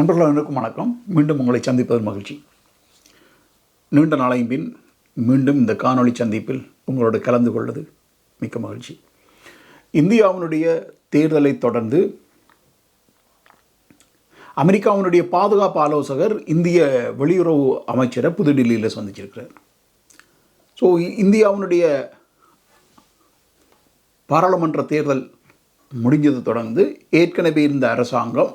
நண்பர்கள் அனைவருக்கும் வணக்கம். மீண்டும் உங்களை சந்திப்பது மகிழ்ச்சி. நீண்ட நாளையும் பின் மீண்டும் இந்த காணொளி சந்திப்பில் உங்களோடு கலந்து கொள்வது மிக்க மகிழ்ச்சி. இந்தியாவினுடைய தேர்தலை தொடர்ந்து அமெரிக்காவினுடைய பாதுகாப்பு ஆலோசகர் இந்திய வெளியுறவு அமைச்சரை புதுடில்லியில் சந்திச்சிருக்கிறார். ஸோ இந்தியாவினுடைய பாராளுமன்ற தேர்தல் முடிஞ்சது தொடர்ந்து ஏற்கனவே இருந்த அரசாங்கம்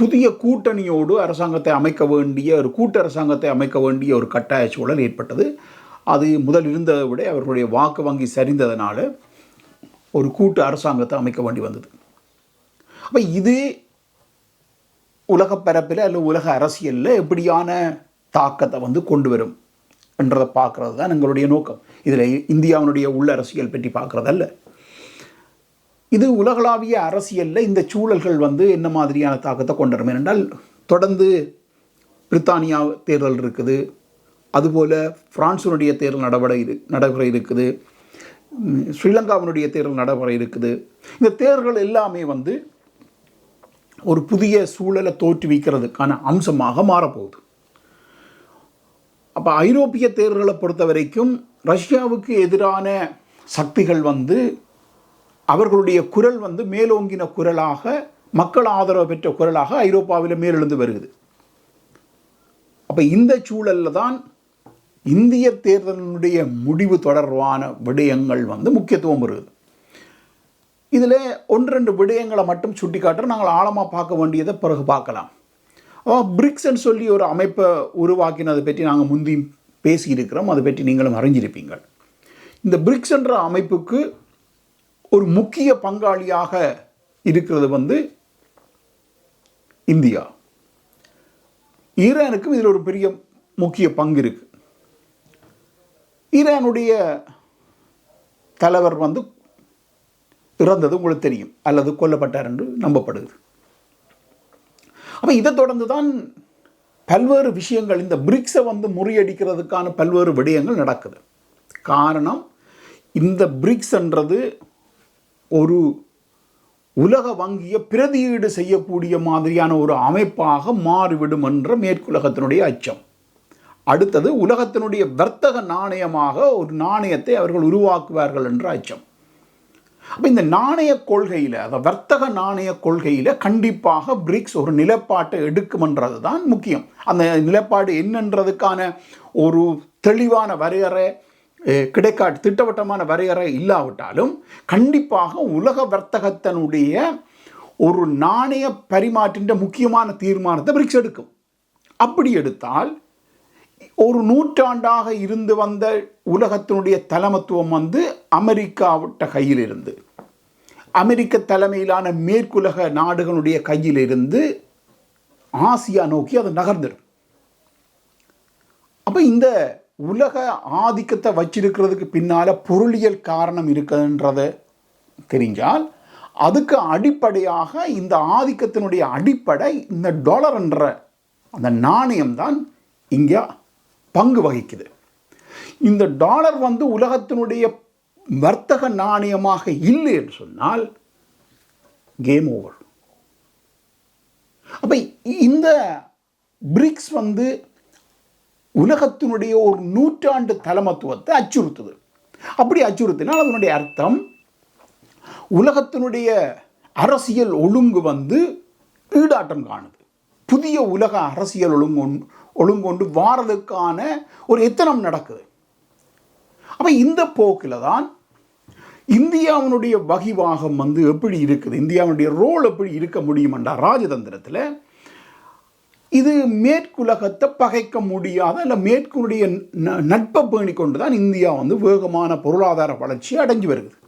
புதிய கூட்டணியோடு அரசாங்கத்தை அமைக்க வேண்டிய ஒரு கூட்டு அரசாங்கத்தை அமைக்க வேண்டிய ஒரு கட்டாய சூழல் ஏற்பட்டது. அது முதல் இருந்ததை விட அவர்களுடைய வாக்கு வங்கி சரிந்ததனால ஒரு கூட்டு அரசாங்கத்தை அமைக்க வேண்டி வந்தது. அப்போ இது உலக பரப்பில் அல்லது உலக அரசியலில் எப்படியான தாக்கத்தை வந்து கொண்டு வரும்? என்றதை பார்க்குறது தான் எங்களுடைய நோக்கம். இதில் இந்தியாவினுடைய உள்ள அரசியல் பற்றி பார்க்குறதல்ல இது உலகளாவிய அரசியலில் இந்த சூழல்கள் வந்து என்ன மாதிரியான தாக்கத்தை கொண்டு வரும் ஏனென்றால் தொடர்ந்து பிரித்தானியா தேர்தல் இருக்குது. அதுபோல் பிரான்ஸினுடைய தேர்தல் நடவடை இரு நடைபெற இருக்குது. ஸ்ரீலங்காவினுடைய தேர்தல் நடைபெற இருக்குது. இந்த தேர்தல்கள் எல்லாமே வந்து ஒரு புதிய சூழலை தோற்றுவிக்கிறதுக்கான அம்சமாக மாறப்போகுது. அப்போ ஐரோப்பிய தேர்தல்களை பொறுத்த வரைக்கும் ரஷ்யாவுக்கு எதிரான சக்திகள் வந்து அவர்களுடைய குரல் வந்து மேலோங்கின குரலாக மக்கள் ஆதரவு பெற்ற குரலாக ஐரோப்பாவில் மேலெழுந்து வருகிறது. அப்போ இந்த சூழலில் தான் இந்திய தேர்தலினுடைய முடிவு தொடர்பான விடயங்கள் வந்து முக்கியத்துவம் வருகிறது இதில் ஒன்று ரெண்டு விடயங்களை மட்டும் சுட்டி காட்டுற நாங்கள் ஆழமாக பார்க்க வேண்டியதை பிறகு பார்க்கலாம். பிரிக்ஸ்ன்னு சொல்லி ஒரு அமைப்பை உருவாக்கினதை பற்றி நாங்கள் முந்தி பேசியிருக்கிறோம். அதை பற்றி நீங்களும் அறிஞ்சிருப்பீங்கள் இந்த பிரிக்ஸ் என்ற அமைப்புக்கு ஒரு முக்கிய பங்காளியாக இருக்கிறது வந்து இந்தியா. ஈரானுக்கும் இதில் ஒரு பெரிய முக்கிய பங்கு இருக்கு. ஈரானுடைய தலைவர் வந்து இறந்தது உங்களுக்கு தெரியும் அல்லது கொல்லப்பட்டார் என்று நம்பப்படுது. அப்போ இதை தொடர்ந்து தான் பல்வேறு விஷயங்கள் இந்த பிரிக்ஸை வந்து முறியடிக்கிறதுக்கான பல்வேறு விடயங்கள் நடக்குது. காரணம் இந்த பிரிக்ஸ்ன்றது ஒரு உலக வங்கியை பிரதியீடு செய்யக்கூடிய மாதிரியான ஒரு அமைப்பாக மாறிவிடும் என்ற மேற்குலகத்தினுடைய அச்சம். அடுத்தது உலகத்தினுடைய வர்த்தக நாணயமாக ஒரு நாணயத்தை அவர்கள் உருவாக்குவார்கள் என்ற அச்சம். அப்போ இந்த நாணய கொள்கையில் அந்த வர்த்தக நாணய கொள்கையில் கண்டிப்பாக பிரிக்ஸ் ஒரு நிலப்பாட்டை எடுக்குமென்றது தான் முக்கியம். அந்த நிலப்பாடு என்னன்றதுக்கான ஒரு தெளிவான வரையறை கிடைக்காட்டு திட்டவட்டமான வரையறை இல்லாவிட்டாலும் கண்டிப்பாக உலக வர்த்தகத்தினுடைய ஒரு நாணய பரிமாற்றின்ற முக்கியமான தீர்மானத்தை பிரிக்ஸ் எடுக்கும். அப்படி எடுத்தால் ஒரு நூற்றாண்டாக இருந்து வந்த உலகத்தினுடைய தலைமத்துவம் வந்து அமெரிக்காவிட்ட கையிலிருந்து அமெரிக்க தலைமையிலான மேற்குலக நாடுகளுடைய கையிலிருந்து ஆசியா நோக்கி அது நகர்ந்துடும். அப்போ இந்த உலக ஆதிக்கத்தை வச்சிருக்கிறதுக்கு பின்னால் பொருளியல் காரணம் இருக்குன்றத தெரிஞ்சால் அதுக்கு அடிப்படையாக இந்த ஆதிக்கத்தினுடைய அடிப்படை இந்த டாலர்ன்ற அந்த நாணயம் தான் இங்கே பங்கு வகிக்குது. இந்த டாலர் வந்து உலகத்தினுடைய வர்த்தக நாணயமாக இல்லை என்று சொன்னால் கேம் ஓவர் அப்போ இந்த பிரிக்ஸ் வந்து உலகத்தினுடைய ஒரு நூற்றாண்டு தலைமத்துவத்தை அச்சுறுத்துது. அப்படி அச்சுறுத்தினால் அதனுடைய அர்த்தம் உலகத்தினுடைய அரசியல் ஒழுங்கு வந்து ஈடாட்டம் காணுது. புதிய உலக அரசியல் ஒழுங்கு ஒழுங்கொண்டு வாரதுக்கான ஒரு எத்தனம் நடக்குது. அப்போ இந்த போக்கில் தான் இந்தியாவினுடைய வகிவாகம் வந்து எப்படி இருக்குது? இந்தியாவினுடைய ரோல் எப்படி இருக்க முடியுமெண்டா ராஜதந்திரத்தில் இது மேற்குலகத்தை பகைக்க முடியாத இல்லை மேற்குனுடைய ந- நட்பை பேணி கொண்டு தான் இந்தியா வந்து வேகமான பொருளாதார வளர்ச்சி அடைஞ்சு வருகிறது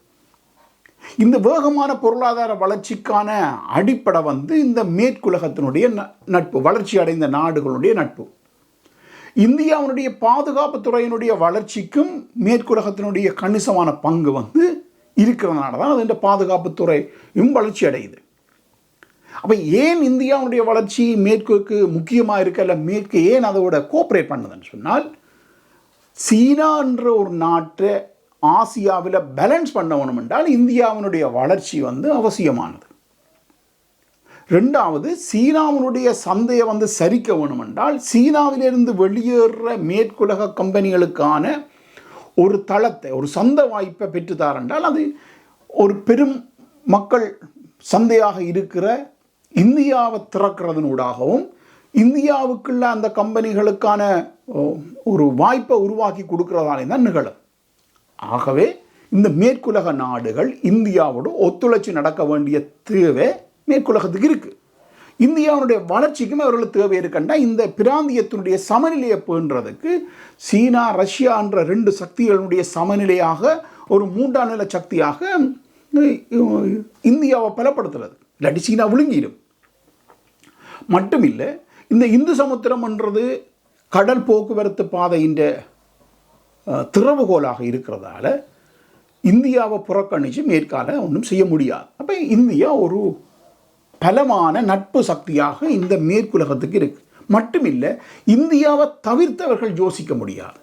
இந்த வேகமான பொருளாதார வளர்ச்சிக்கான அடிப்படை வந்து இந்த மேற்குலகத்தினுடைய ந- நட்பு வளர்ச்சி அடைந்த நாடுகளுடைய நட்பு. இந்தியாவினுடைய பாதுகாப்பு துறையினுடைய வளர்ச்சிக்கும் மேற்குலகத்தினுடைய கணிசமான பங்கு வந்து இருக்கிறதுனால தான் அது இந்த பாதுகாப்புத்துறையும் வளர்ச்சி அடையுது. அப்போ ஏன் இந்தியாவுடைய வளர்ச்சி மேற்குக்கு முக்கியமாக இருக்கல மேற்கு ஏன் அதோட கோஆப்ரேட் பண்ணுதுன்னு சொன்னால் சீனா என்ற ஒரு நாட்டை ஆசியாவில் பேலன்ஸ் பண்ண என்றால் இந்தியாவினுடைய வளர்ச்சி வந்து அவசியமானது. ரெண்டாவது சீனாவினுடைய சந்தையை வந்து சரிக்க வேணும் என்றால் சீனாவிலிருந்து வெளியேறுற மேற்குலக கம்பெனிகளுக்கான ஒரு தளத்தை ஒரு சந்த வாய்ப்பை பெற்றுத்தார் என்றால் அது ஒரு பெரும் மக்கள் சந்தையாக இருக்கிற இந்தியாவை திறக்கிறதுனூடாகவும் இந்தியாவுக்குள்ள அந்த கம்பெனிகளுக்கான ஒரு வாய்ப்பை உருவாக்கி கொடுக்கறதாலே தான் நிகழும். ஆகவே இந்த மேற்குலக நாடுகள் இந்தியாவோடு ஒத்துழைச்சி நடக்க வேண்டிய தேவை மேற்குலகத்துக்கு இருக்குது இந்தியாவுடைய வளர்ச்சிக்கும் அவர்களுக்கு தேவை இருக்கண்டா இந்த பிராந்தியத்தினுடைய சமநிலையை பேணுறதுக்கு சீனா ரஷ்யா என்ற ரெண்டு சக்திகளுடைய சமநிலையாக ஒரு மூன்றாம் நில சக்தியாக இந்தியாவை பலப்படுத்துறது. இல்லாட்டி சீனா விழுங்கிடும். மட்டும் இல்லை இந்த இந்து சமுத்திரம்ன்றது கடல் போக்குவரத்து பாதையின் திறவுகோலாக இருக்கிறதால இந்தியாவை புறக்கணித்து மேற்கால ஒன்றும் செய்ய முடியாது. அப்போ இந்தியா ஒரு பலமான நட்பு சக்தியாக இந்த மேற்குலகத்துக்கு இருக்கு. மட்டுமில்லை இந்தியாவை தவிர்த்தவர்கள் யோசிக்க முடியாது.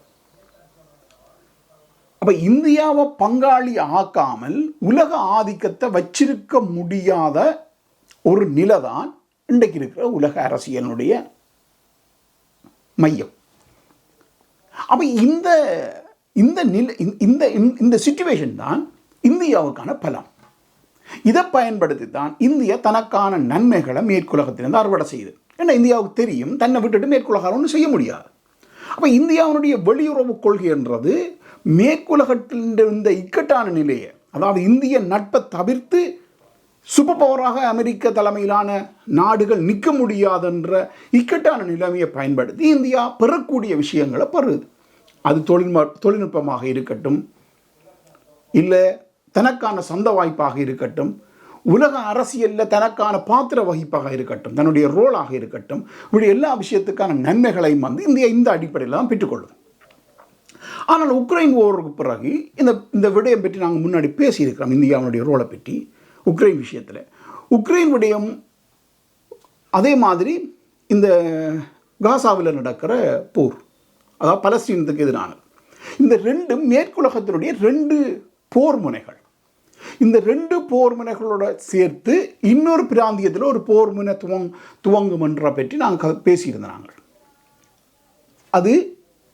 அப்போ இந்தியாவை பங்காளி ஆக்காமல் உலக ஆதிக்கத்தை வச்சிருக்க முடியாத ஒரு நிலை தான் இன்றைக்கு இருக்கிற உலக அரசியலினுடைய மையம். அப்போ இந்த இந்த நிலை இந்த இந்த- இந்த சுச்சுவேஷன் தான் இந்தியாவுக்கான பலம். இதை பயன்படுத்தி தான் இந்தியா தனக்கான நன்மைகளை மேற்குலகத்திலிருந்து அறுவடை செய்யுது ஏன்னா இந்தியாவுக்கு தெரியும் தன்னை விட்டுட்டு மேற்குலகாரம் ஒன்றும் செய்ய முடியாது. அப்போ இந்தியாவுடைய வெளியுறவு கொள்கை என்றது இருந்த இக்கட்டான நிலையை அதாவது இந்திய நட்பை தவிர்த்து சூப்பர் பவராக அமெரிக்க தலைமையிலான நாடுகள் நிற்க முடியாதென்ற இக்கட்டான நிலைமையை பயன்படுத்தி இந்தியா பெறக்கூடிய விஷயங்களை பெறுது. அது தொழில்நுட்ப தொழில்நுட்பமாக இருக்கட்டும் இல்லை தனக்கான சொந்த வாய்ப்பாக இருக்கட்டும் உலக அரசியலில் தனக்கான பாத்திர வகிப்பாக இருக்கட்டும் தன்னுடைய ரோலாக இருக்கட்டும் இப்படி எல்லா விஷயத்துக்கான நன்மைகளையும் வந்து இந்தியா இந்த அடிப்படையில் தான் பெற்றுக்கொள்ளும் ஆனால் உக்ரைன் ஓருக்கு பிறகு இந்த இந்த விடயம் பற்றி நாங்கள் முன்னாடி பேசியிருக்கிறோம் இந்தியாவுடைய ரோலை பற்றி. உக்ரைன் விஷயத்தில். உக்ரைன் விடயம் அதே மாதிரி இந்த காசாவில் நடக்கிற போர் அதாவது பலஸ்தீனத்துக்கு எதிரான இந்த ரெண்டு மேற்குலகத்தினுடைய ரெண்டு போர் முனைகள். இந்த ரெண்டு போர் முனைகளோட சேர்த்து இன்னொரு பிராந்தியத்தில் ஒரு போர் முனை துவங் துவங்குமன்ற பற்றி நாங்கள் பேசியிருந்தோம் நாங்கள் அது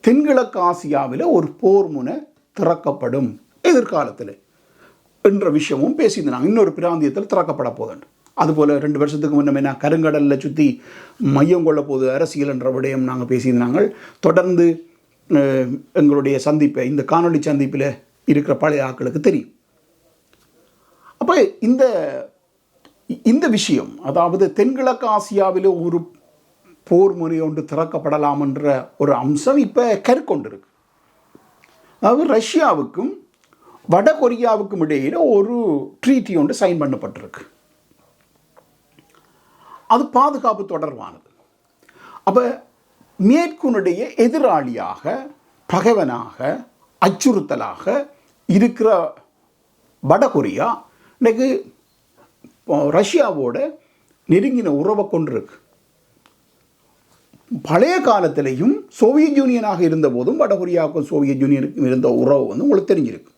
தென்கிழக்கு ஆசியாவில் ஒரு போர் முனை திறக்கப்படும் எதிர்காலத்தில். என்ற விஷயமும் பேசியிருந்தாங்க. இன்னொரு பிராந்தியத்தில் திறக்கப்பட போதுண்டு. அதுபோல் ரெண்டு வருஷத்துக்கு முன்னமே நான் கருங்கடலில் சுற்றி மையம் கொள்ள போது அரசியல் என்ற விடயம் நாங்கள் பேசியிருந்தாங்க. தொடர்ந்து எங்களுடைய சந்திப்பை இந்த காணொளி சந்திப்பில் இருக்கிற பழைய ஆட்களுக்கு தெரியும். அப்போ இந்த இந்த விஷயம் அதாவது தென்கிழக்கு ஆசியாவில் ஒரு போர் முறை ஒன்று திறக்கப்படலாம் என்ற ஒரு அம்சம் இப்போ கருக்கொண்டிருக்கு. அதாவது ரஷ்யாவுக்கும் வட கொரியாவுக்கும் இடையில் ஒரு ட்ரீட்டி ஒன்று சைன் பண்ணப்பட்டிருக்கு. அது பாதுகாப்பு தொடர்பானது. அப்போ மேற்குனுடைய எதிராளியாக பகைவனாக அச்சுறுத்தலாக இருக்கிற வடகொரியா இன்றைக்கு ரஷ்யாவோட நெருங்கின உறவை கொண்டிருக்கு. பழைய காலத்திலையும் சோவியத் யூனியனாக இருந்தபோதும் வடகொரியாவுக்கும் சோவியத் யூனியனுக்கும் இருந்த உறவு வந்து உங்களுக்கு தெரிஞ்சிருக்கு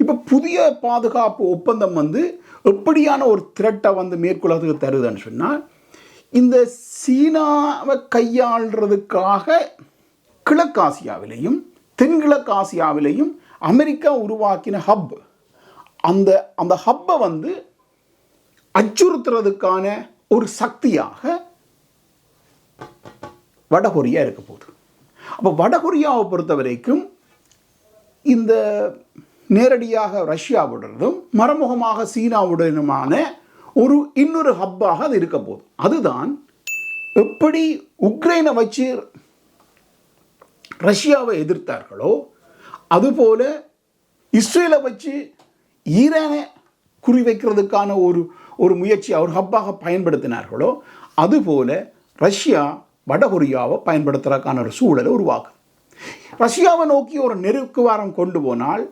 இப்போ புதிய பாதுகாப்பு ஒப்பந்தம் வந்து எப்படியான ஒரு திரட்டை வந்து மேற்கொள்ளதுக்கு தருதுன்னு சொன்னால் இந்த சீனாவை கையாளுறதுக்காக கிழக்காசியாவிலையும் தென்கிழக்கு ஆசியாவிலையும் அமெரிக்கா உருவாக்கின ஹப் அந்த அந்த ஹப்பை வந்து அச்சுறுத்துறதுக்கான ஒரு சக்தியாக வடகொரியா இருக்க போகுது. அப்போ வடகொரியாவை பொறுத்த வரைக்கும் இந்த நேரடியாக ரஷ்யாவுடனும் மறைமுகமாக சீனாவுடனுமான ஒரு இன்னொரு ஹப்பாக அது இருக்க போகுது. அதுதான் எப்படி உக்ரைனை வச்சு ரஷ்யாவை எதிர்த்தார்களோ அதுபோல இஸ்ரேலை வச்சு ஈரானை குறிவைக்கிறதுக்கான ஒரு ஒரு முயற்சி அவர் ஹப்பாக பயன்படுத்தினார்களோ அதுபோல ரஷ்யா வடகொரியாவை பயன்படுத்துறதுக்கான ஒரு சூழலை உருவாக்கும் ரஷ்யாவை நோக்கி ஒரு நெருக்குவாரம் கொண்டு போனால்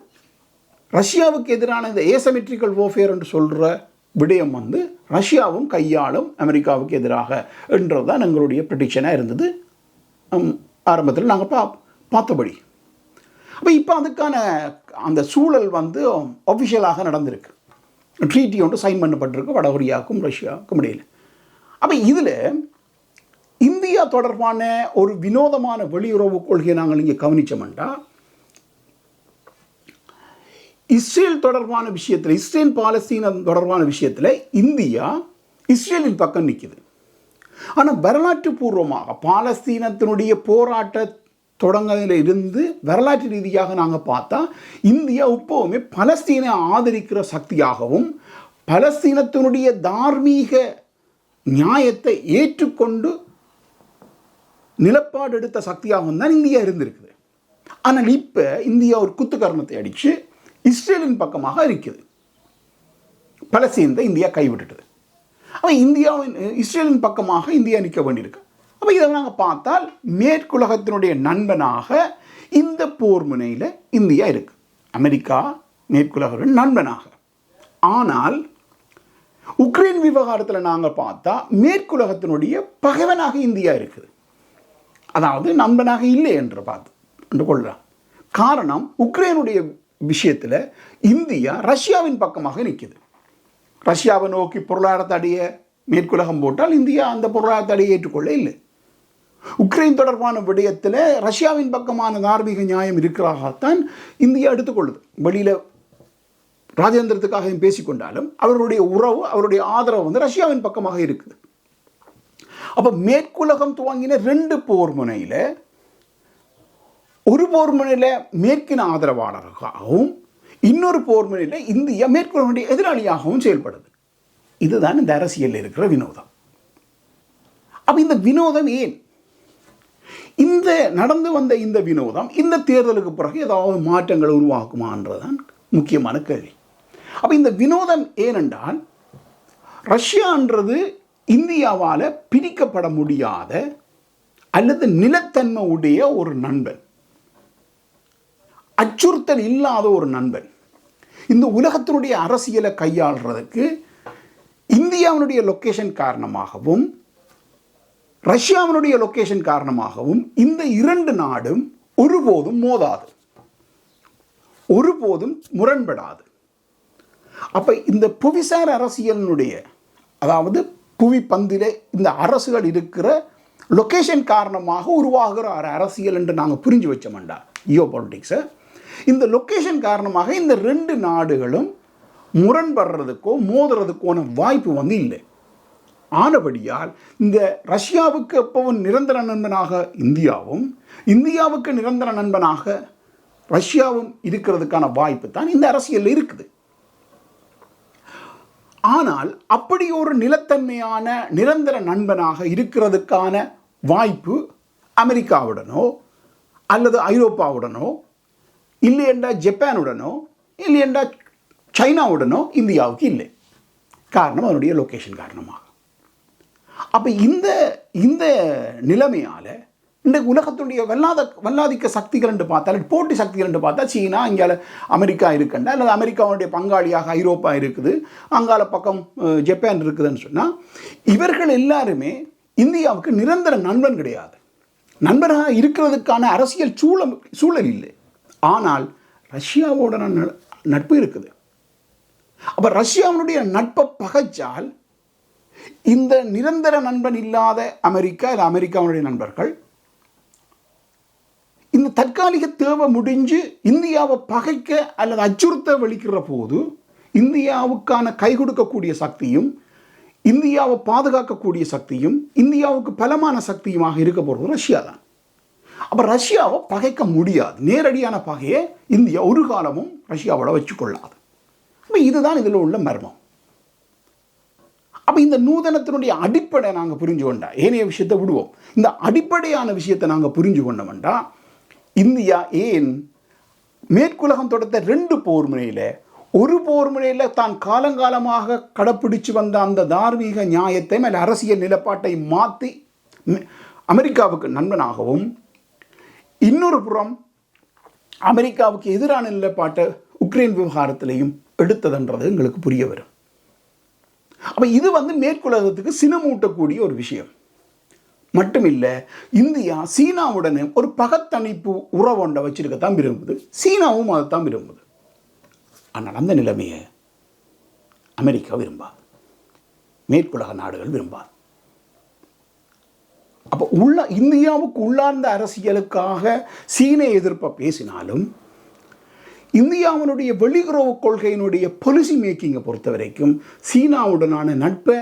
ரஷ்யாவுக்கு எதிரான இந்த ஏசமெட்ரிக்கல் ஓஃபேர் என்று சொல்கிற விடயம் வந்து ரஷ்யாவும் கையாளும் அமெரிக்காவுக்கு எதிராக என்றதுதான் எங்களுடைய ப்ரிடிக்ஷனாக இருந்தது. ஆரம்பத்தில் நாங்கள் பா பார்த்தபடி. அப்போ இப்போ அதுக்கான அந்த சூழல் வந்து ஒஃபிஷியலாக நடந்திருக்கு. ட்ரீட்டி ஒன்று சைன் பண்ணப்பட்டிருக்கு வடகொரியாவுக்கும் ரஷ்யாவுக்கும் இடையில். அப்போ இதில் இந்தியா தொடர்பான ஒரு வினோதமான வெளியுறவு கொள்கையை நாங்கள் இங்கே கவனிச்சோம்டா இஸ்ரேல் தொடர்பான விஷயத்தில் இஸ்ரேல் பாலஸ்தீன தொடர்பான விஷயத்தில் இந்தியா இஸ்ரேலின் பக்கம் நிற்கிது ஆனால் வரலாற்று பூர்வமாக பாலஸ்தீனத்தினுடைய போராட்ட தொடங்கதில் இருந்து வரலாற்று ரீதியாக நாங்கள் பார்த்தா இந்தியா இப்போவுமே பலஸ்தீனை ஆதரிக்கிற சக்தியாகவும் பலஸ்தீனத்தினுடைய தார்மீக நியாயத்தை ஏற்றுக்கொண்டு நிலப்பாடு எடுத்த சக்தியாகவும் தான் இந்தியா இருந்திருக்குது. ஆனால் இப்போ இந்தியா ஒரு குத்துக்கரணத்தை அடித்து இஸ்ரேலின் பக்கமாக இருக்குது பலஸ்தீனத்தை இந்தியா கைவிட்டுட்டது. அப்போ இந்தியாவின் இஸ்ரேலின் பக்கமாக இந்தியா நிற்க வேண்டியிருக்கு. அப்போ இதை நாங்கள் பார்த்தால் மேற்குலகத்தினுடைய நண்பனாக இந்த போர் முனையில் இந்தியா இருக்குது அமெரிக்கா மேற்குலகின் நண்பனாக. ஆனால் உக்ரைன் விவகாரத்தில் நாங்கள் பார்த்தா மேற்குலகத்தினுடைய பகைவனாக இந்தியா இருக்குது. அதாவது நண்பனாக இல்லை என்று பார்த்து என்று கொள்ளலாம் காரணம் உக்ரைனுடைய விஷயத்தில் இந்தியா ரஷ்யாவின் பக்கமாக நிற்குது ரஷ்யாவை நோக்கி பொருளாதார தடையை மேற்குலகம் போட்டால் இந்தியா அந்த பொருளாதார தடையை ஏற்றுக்கொள்ள இல்லை. உக்ரைன் தொடர்பான விடயத்தில் ரஷ்யாவின் பக்கமான தார்மீக நியாயம் இருக்கிறாகத்தான் இந்தியா எடுத்துக்கொள்ளுது. வெளியில் ராஜேந்திரத்துக்காக பேசிக்கொண்டாலும் அவருடைய உறவு அவருடைய ஆதரவு வந்து ரஷ்யாவின் பக்கமாக இருக்குது. அப்போ மேற்குலகம் துவங்கின ரெண்டு போர் முனையில் ஒரு போர்மனையில் மேற்கின் மேற்கின ஆதரவாளராகவும் இன்னொரு போர்மனையில் இந்தியா மேற்கொள்ள எதிராளியாகவும் செயல்படுது. இதுதான் இந்த அரசியலில் இருக்கிற வினோதம். அப்போ இந்த வினோதம் ஏன்? இந்த நடந்து வந்த இந்த வினோதம் இந்த தேர்தலுக்கு பிறகு ஏதாவது மாற்றங்களை உருவாக்குமான்றதான் முக்கியமான கேள்வி. அப்போ இந்த வினோதம் ஏனென்றால் ரஷ்யான்றது இந்தியாவால் பிரிக்கப்பட முடியாத அல்லது நிலத்தன்மை உடைய ஒரு நண்பன். அச்சுறுத்தல் இல்லாத ஒரு நண்பன். இந்த உலகத்தினுடைய அரசியலை கையாளுறதுக்கு இந்தியாவினுடைய லொக்கேஷன் காரணமாகவும் ரஷ்யாவினுடைய லொக்கேஷன் காரணமாகவும் இந்த இரண்டு நாடும் ஒருபோதும் மோதாது. ஒருபோதும் முரண்படாது. அப்போ இந்த புவிசார் அரசியலினுடைய அதாவது புவி பந்திலே இந்த அரசுகள் இருக்கிற லொக்கேஷன் காரணமாக உருவாகிற ஒரு அரசியல் என்று நாங்கள் புரிஞ்சு வச்சோம்டா ஜியோ பாலிட்டிக்ஸை இந்த லொக்கேஷன் காரணமாக இந்த ரெண்டு நாடுகளும் முரண்படுறதுக்கோ மோதுறதுக்கோன வாய்ப்பு வந்து இல்லை. ஆனபடியால் இந்த ரஷ்யாவுக்கு எப்பவும் நிரந்தர நண்பனாக இந்தியாவும் இந்தியாவுக்கு நிரந்தர நண்பனாக ரஷ்யாவும் இருக்கிறதுக்கான வாய்ப்பு தான் இந்த அரசியலில் இருக்குது. ஆனால் அப்படி ஒரு நிலத்தன்மையான நிரந்தர நண்பனாக இருக்கிறதுக்கான வாய்ப்பு அமெரிக்காவுடனோ அல்லது ஐரோப்பாவுடனோ இல்லையென்றா ஜப்பானுடனோ இல்லையென்றா சைனாவுடனோ இந்தியாவுக்கு இல்லை. காரணம் அதனுடைய லொக்கேஷன் காரணமாக. அப்போ இந்த இந்த நிலைமையால் இன்றைக்கு உலகத்துடைய வல்லாத வல்லாதிக்க சக்திகள் என்று போட்டி சக்திகள் என்று பார்த்தா சீனா இங்கே அமெரிக்கா இருக்குண்டா அல்லது அமெரிக்காவுடைய பங்காளியாக ஐரோப்பா இருக்குது அங்கால பக்கம் ஜப்பான் இருக்குதுன்னு சொன்னால் இவர்கள் எல்லாருமே இந்தியாவுக்கு நிரந்தர நண்பன் கிடையாது. நண்பராக இருக்கிறதுக்கான அரசியல் சூழல் சூழல் இல்லை. ஆனால் ரஷ்யாவோட ந- நட்பு இருக்குது. அப்போ ரஷ்யாவினுடைய நட்பை பகைச்சால் இந்த நிரந்தர நண்பன் இல்லாத அமெரிக்கா இல்லை அமெரிக்காவுடைய நண்பர்கள் இந்த தற்காலிக தேவை முடிஞ்சு இந்தியாவை பகைக்க அல்லது அச்சுறுத்த வெளிக்கிற போது இந்தியாவுக்கான கை கொடுக்கக்கூடிய சக்தியும் இந்தியாவை பாதுகாக்கக்கூடிய சக்தியும் இந்தியாவுக்கு பலமான சக்தியுமாக இருக்க போகிறது ரஷ்யா தான். அப்போ ரஷ்யாவை பகைக்க முடியாது. நேரடியான பகையை இந்தியா ஒரு காலமும் ரஷ்யாவோட வச்சுக்கொள்ளாது. அப்போ இதுதான் இதில் உள்ள மர்மம். அப்போ இந்த நூதனத்தினுடைய அடிப்படை நாங்கள் புரிஞ்சு கொண்டா ஏனைய விஷயத்தை விடுவோம். இந்த அடிப்படையான விஷயத்தை நாங்கள் புரிஞ்சு கொண்டோம்டா இந்தியா ஏன் மேற்குலகம் தொடர்ந்த ரெண்டு போர் முனையில் ஒரு போர் முனையில் தான் காலங்காலமாக கடைப்பிடிச்சு வந்த அந்த தார்மீக நியாயத்தை மேலே அரசியல் நிலப்பாட்டை மாற்றி அமெரிக்காவுக்கு நண்பனாகவும் இன்னொரு புறம் அமெரிக்காவுக்கு எதிரான நிலைப்பாட்டை உக்ரைன் விவகாரத்திலையும் எடுத்ததுன்றது எங்களுக்கு புரிய வரும். அப்போ இது வந்து மேற்குலகத்துக்கு சினமூட்டக்கூடிய ஒரு விஷயம். மட்டுமில்லை இந்தியா சீனாவுடனே ஒரு பகத்தணிப்பு உறவொண்டை வச்சிருக்கத்தான் விரும்புது. சீனாவும் அதைத்தான் விரும்புது. ஆனால் அந்த நிலைமையை அமெரிக்கா விரும்பாது. மேற்குலக நாடுகள் விரும்பாது. அப்போ உள்ள இந்தியாவுக்கு உள்ளார்ந்த அரசியலுக்காக சீன எதிர்ப்பை பேசினாலும் இந்தியாவினுடைய வெளியுறவு கொள்கையினுடைய பொலிசி மேக்கிங்கை பொறுத்த வரைக்கும் சீனாவுடனான நட்பை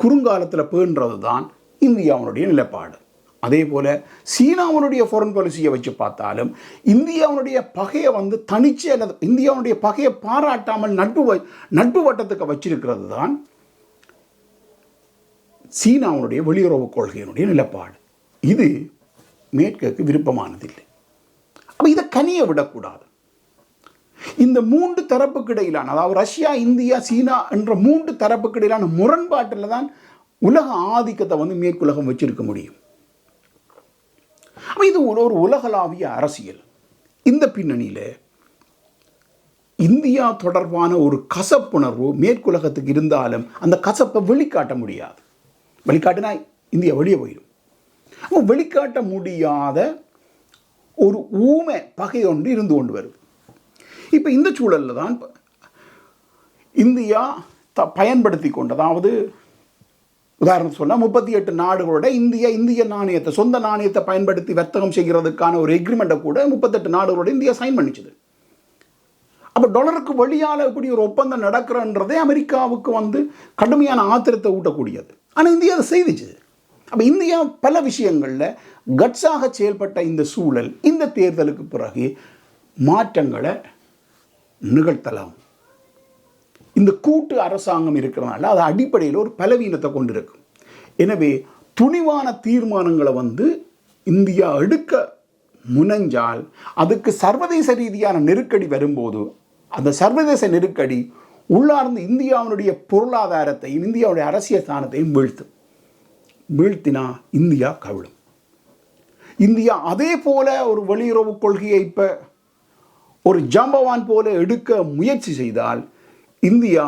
குறுங்காலத்தில் பேணுறது தான் இந்தியாவினுடைய நிலைப்பாடு. அதே போல் சீனாவினுடைய ஃபாரின் பாலிசியை வச்சு பார்த்தாலும் இந்தியாவுடைய பகையை வந்து தனிச்சு அல்லது இந்தியாவுடைய பகையை பாராட்டாமல் நட்பு வ- நட்பு வட்டத்துக்கு வச்சிருக்கிறது தான் சீனாவுடைய வெளியுறவு கொள்கையினுடைய நிலப்பாடு. இது மேற்குக்கு விருப்பமானதில்லை. அப்போ இதை கனிய விடக்கூடாது. இந்த மூன்று தரப்புக்கு இடையிலான அதாவது ரஷ்யா இந்தியா சீனா என்ற மூன்று தரப்புக்கு இடையிலான முரண்பாட்டில் தான் உலக ஆதிக்கத்தை வந்து மேற்குலகம் வச்சிருக்க முடியும். இது ஒரு ஒரு உலகளாவிய அரசியல். இந்த பின்னணியில் இந்தியா தொடர்பான ஒரு கசப்புணர்வு மேற்குலகத்துக்கு இருந்தாலும் அந்த கசப்பை வெளிக்காட்ட முடியாது. வெளிக்காட்டினா இந்தியா வெளியே போயிடும். அப்போ வெளிக்காட்ட முடியாத ஒரு ஊமை பகை ஒன்று இருந்து கொண்டு வருது. இப்போ இந்த சூழலில் தான் இந்தியா த பயன்படுத்தி கொண்டு அதாவது உதாரணம் சொன்னால் முப்பத்தி எட்டு நாடுகளோட இந்தியா இந்திய நாணயத்தை சொந்த நாணயத்தை பயன்படுத்தி வர்த்தகம் செய்கிறதுக்கான ஒரு எக்ரிமெண்ட்டை கூட முப்பத்தெட்டு நாடுகளோட இந்தியா சைன் பண்ணிச்சுது. அப்போ டாலருக்கு வழியால் இப்படி ஒரு ஒப்பந்தம் நடக்கிறன்றதே அமெரிக்காவுக்கு வந்து கடுமையான ஆத்திரத்தை ஊட்டக்கூடியது. ஆனால் இந்தியா அதை செய்துச்சு. அப்போ இந்தியா பல விஷயங்களில் கட்ஸாக செயல்பட்ட இந்த சூழல் இந்த தேர்தலுக்கு பிறகு மாற்றங்களை நிகழ்த்தலாம். இந்த கூட்டு அரசாங்கம் இருக்கிறதுனால அது அடிப்படையில் ஒரு பலவீனத்தை கொண்டிருக்கும் எனவே துணிவான தீர்மானங்களை வந்து இந்தியா எடுக்க முனைஞ்சால் அதுக்கு சர்வதேச ரீதியான நெருக்கடி வரும்போது அந்த சர்வதேச நெருக்கடி உள்ளார்ந்து இந்தியாவினுடைய பொருளாதாரத்தையும் இந்தியாவுடைய அரசியல் ஸ்தானத்தையும் வீழ்த்தும் வீழ்த்தினா இந்தியா கவிழும். இந்தியா அதே போல ஒரு வெளியுறவு கொள்கையை இப்போ ஒரு ஜாம்பவான் போல எடுக்க முயற்சி செய்தால் இந்தியா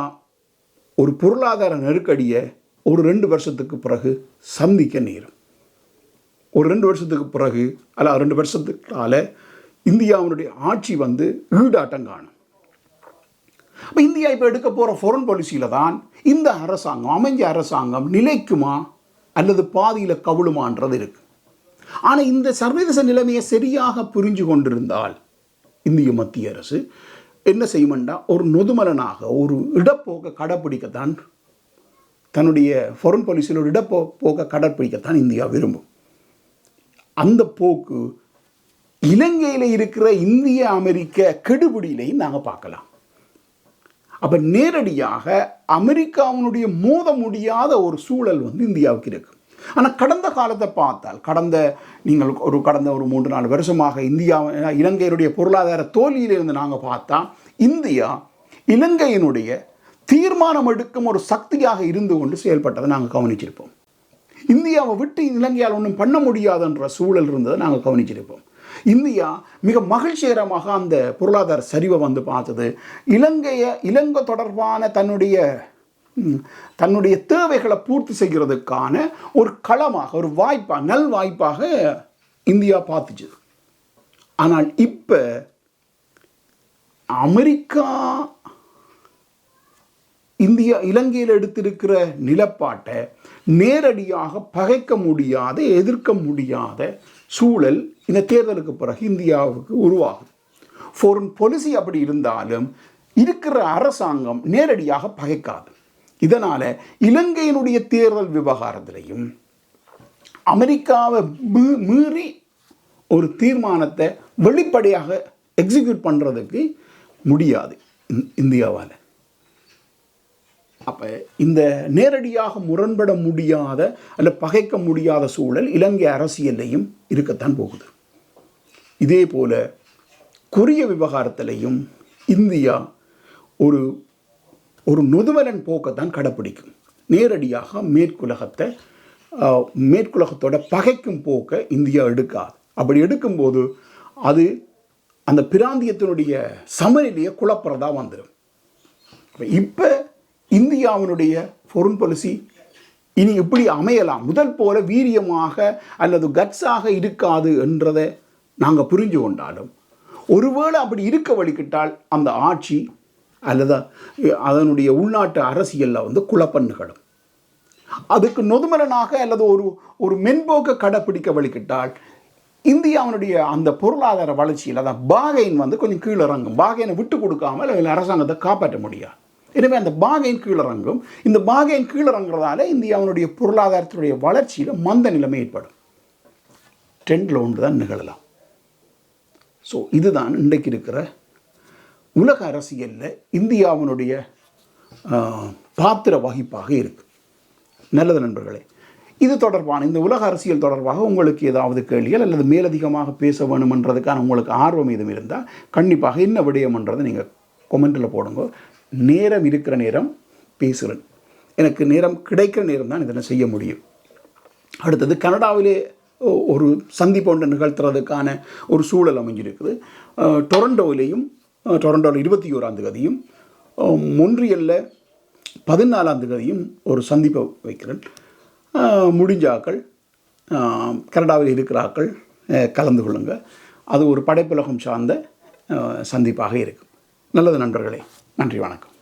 ஒரு பொருளாதார நெருக்கடியை ஒரு ரெண்டு வருஷத்துக்கு பிறகு சந்திக்க நேரும். ஒரு ரெண்டு வருஷத்துக்கு பிறகு அல்ல ரெண்டு வருஷத்துக்கால இந்தியாவினுடைய ஆட்சி வந்து ஈடாட்டம் காணும். அப்போ இந்தியா இப்போ எடுக்க போகிற ஃபொரன் பாலிசியில் தான் இந்த அரசாங்கம் அமைஞ்ச அரசாங்கம் நிலைக்குமா? அல்லது பாதியில் கவிழுமான்றது இருக்கு. ஆனால் இந்த சர்வதேச நிலைமையை சரியாக புரிஞ்சு கொண்டிருந்தால் இந்திய மத்திய அரசு என்ன செய்யுமெண்டா? ஒரு நொதுமலனாக ஒரு இடப்போக்க கடைப்பிடிக்கத்தான் தன்னுடைய ஃபாரின் பாலிசியில் ஒரு இடப்போ போக்க கடைப்பிடிக்கத்தான் இந்தியா விரும்பும். அந்த போக்கு இலங்கையில் இருக்கிற இந்திய அமெரிக்க கெடுபிடியிலையும் நாங்கள் பார்க்கலாம். அப்போ நேரடியாக அமெரிக்காவினுடைய மோத முடியாத ஒரு சூழல் வந்து இந்தியாவுக்கு இருக்குது ஆனால் கடந்த காலத்தை பார்த்தால் கடந்த நீங்கள் ஒரு கடந்த ஒரு மூன்று நாலு வருஷமாக இந்தியா இலங்கையினுடைய பொருளாதார தோல்வியிலிருந்து நாங்கள் பார்த்தா இந்தியா இலங்கையினுடைய தீர்மானம் எடுக்கும் ஒரு சக்தியாக இருந்து கொண்டு செயல்பட்டதை நாங்கள் கவனிச்சிருப்போம். இந்தியாவை விட்டு இலங்கையால் ஒன்றும் பண்ண முடியாதுன்ற சூழல் இருந்ததை நாங்கள் கவனிச்சிருப்போம். இந்தியா மிக மகிழ்ச்சிகரமாக அந்த பொருளாதார சரிவை வந்து பார்த்தது. இலங்கையை இலங்கை தொடர்பான தன்னுடைய தன்னுடைய தேவைகளை பூர்த்தி செய்கிறதுக்கான ஒரு களமாக ஒரு வாய்ப்பாக நல் வாய்ப்பாக இந்தியா பார்த்துச்சு. ஆனால் இப்போ அமெரிக்கா இந்தியா இலங்கையில் எடுத்திருக்கிற நிலப்பாட்டை நேரடியாக பகைக்க முடியாத எதிர்க்க முடியாத சூழல் இந்த தேர்தலுக்கு பிறகு இந்தியாவுக்கு உருவாகுது ஃபாரின் பாலிசி அப்படி இருந்தாலும் இருக்கிற அரசாங்கம் நேரடியாக பகைக்காது. இதனால் இலங்கையினுடைய தேர்தல் விவகாரத்திலையும் அமெரிக்காவை மீ- மீறி ஒரு தீர்மானத்தை வெளிப்படையாக எக்ஸிக்யூட் பண்ணுறதுக்கு முடியாது இந்- இந்தியாவால். அப்போ இந்த நேரடியாக முரண்பட முடியாத அல்ல பகைக்க முடியாத சூழல் இலங்கை அரசியல்லையும் இருக்கத்தான் போகுது. இதே போல கொரிய விவகாரத்திலையும் இந்தியா ஒரு ஒரு நொதுவலன் போக்கத்தான் கடைப்பிடிக்கும். நேரடியாக மேற்குலகத்தை மேற்குலகத்தோட பகைக்கும் போக்கை இந்தியா எடுக்காது. அப்படி எடுக்கும்போது அது அந்த பிராந்தியத்தினுடைய சமநிலையை குழப்புறதா வந்துடும் இப்போ இந்தியாவினுடைய ஃபாரின் பாலிசி இனி இப்படி அமையலாம். முதல் போல வீரியமாக அல்லது கட்ஸாக இருக்காது என்றதை நாங்கள் புரிஞ்சு கொண்டாலும் ஒருவேளை அப்படி இருக்க வழிக்கிட்டால் அந்த ஆட்சி அல்லது அதனுடைய உள்நாட்டு அரசியலில் வந்து குழப்பம் நிகழும். அதுக்கு நொதுமலனாக அல்லது ஒரு ஒரு மென்போக்க கடைப்பிடிக்க வழிக்கிட்டால் இந்தியாவினுடைய அந்த பொருளாதார வளர்ச்சியில் அதான் பாகைன் வந்து கொஞ்சம் கீழிறங்கும். பாகைனை விட்டு கொடுக்காமல் அதில் அரசாங்கத்தை காப்பாற்ற முடியாது. எனவே அந்த பாகையின் கீழிறங்கும். இந்த பாகையின் கீழிறங்குறதால இந்தியாவினுடைய பொருளாதாரத்தினுடைய வளர்ச்சியில் மந்த நிலைமை ஏற்படும். ட்ரெண்டில் ஒன்று தான் நிகழலாம். ஸோ இதுதான் இன்றைக்கு இருக்கிற உலக அரசியலில் இந்தியாவினுடைய பாத்திர வகிப்பாக இருக்குது நல்லது நண்பர்களே இது தொடர்பான இந்த உலக அரசியல் தொடர்பாக உங்களுக்கு ஏதாவது கேள்விகள் அல்லது மேலதிகமாக பேச வேணுமன்றதுக்கான உங்களுக்கு ஆர்வம் எதுவும் இருந்தால் கண்டிப்பாக என்ன விடயம்ன்றதை நீங்கள் கொமெண்ட்டில் போடுங்க. நேரம் இருக்கிற நேரம் பேசுகிறேன் எனக்கு நேரம் கிடைக்கிற நேரம் தான் இதனை செய்ய முடியும். அடுத்தது கனடாவிலே ஒரு சந்திப்பு ஒன்று நிகழ்த்துறதுக்கான ஒரு சூழல் அமைஞ்சிருக்குது. டொரண்டோவிலேயும் டொரண்டோவில் இருபத்தி ஓராம் தேதியும் மொன்றியலில் பதினாலாம் தேதியும் ஒரு சந்திப்பை வைக்கிறேன். முடிஞ்சாக்கள் முடிஞ்ச கனடாவில் இருக்கிறாக்கள் கலந்து கொள்ளுங்கள் அது ஒரு படைப்புலகம் சார்ந்த சந்திப்பாக இருக்கும். நல்லது நண்பர்களே. நன்றி வணக்கம்.